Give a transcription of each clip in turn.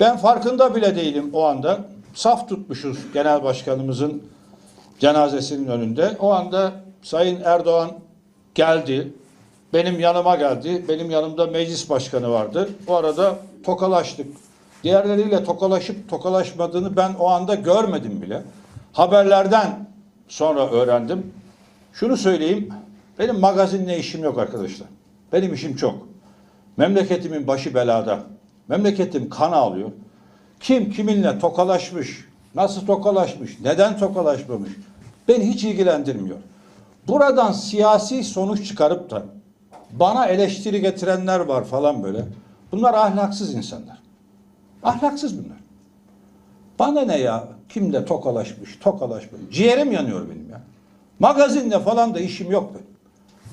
Ben farkında bile değilim o anda. Saf tutmuşuz genel başkanımızın cenazesinin önünde. O anda Sayın Erdoğan geldi. Benim yanıma geldi. Benim yanımda meclis başkanı vardı. O arada tokalaştık. Diğerleriyle tokalaşıp tokalaşmadığını ben o anda görmedim bile. Haberlerden sonra öğrendim. Şunu söyleyeyim. Benim magazinle işim yok arkadaşlar. Benim işim çok. Memleketimin başı belada. Memleketim kan ağlıyor. Kim kiminle tokalaşmış, nasıl tokalaşmış, neden tokalaşmamış beni hiç ilgilendirmiyor. Buradan siyasi sonuç çıkarıp da bana eleştiri getirenler var falan böyle. Bunlar ahlaksız insanlar. Ahlaksız bunlar. Bana ne ya? Kimle tokalaşmış, tokalaşmış. Ciğerim yanıyor benim ya. Magazinle falan da işim yok benim.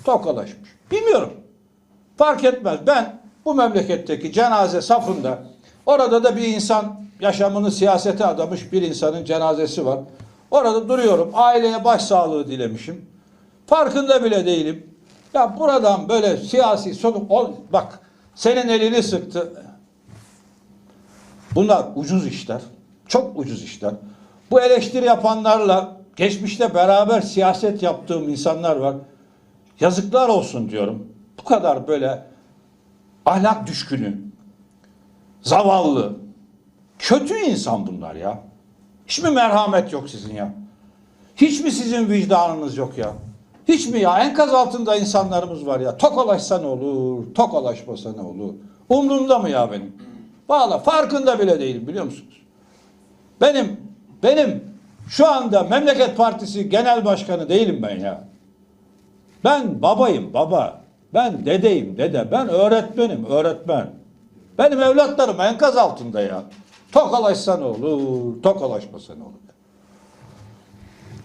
Tokalaşmış. Bilmiyorum. Fark etmez. Ben bu memleketteki cenaze safında orada da bir insan yaşamını siyasete adamış bir insanın cenazesi var. Orada duruyorum. Aileye başsağlığı dilemişim. Farkında bile değilim. Ya buradan böyle siyasi sorun ol bak senin elini sıktı. Bunlar ucuz işler. Çok ucuz işler. Bu eleştiri yapanlarla geçmişte beraber siyaset yaptığım insanlar var. Yazıklar olsun diyorum. Bu kadar böyle ahlak düşkünü, zavallı, kötü insan bunlar ya. Hiç mi merhamet yok sizin ya? Hiç mi sizin vicdanınız yok ya? Hiç mi ya? Enkaz altında insanlarımız var ya. Tokalaşsa ne olur, tokalaşmasa ne olur? Umrumda mı ya benim? Valla farkında bile değilim biliyor musunuz? Benim, benim şu anda Memleket Partisi Genel Başkanı değilim ben ya. Ben babayım baba. Ben dedeyim dede. Ben öğretmenim öğretmen. Benim evlatlarım enkaz altında ya. Tokalaşsa ne olur, tokalaşmasa ne olur.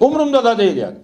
Umurumda da değil yani.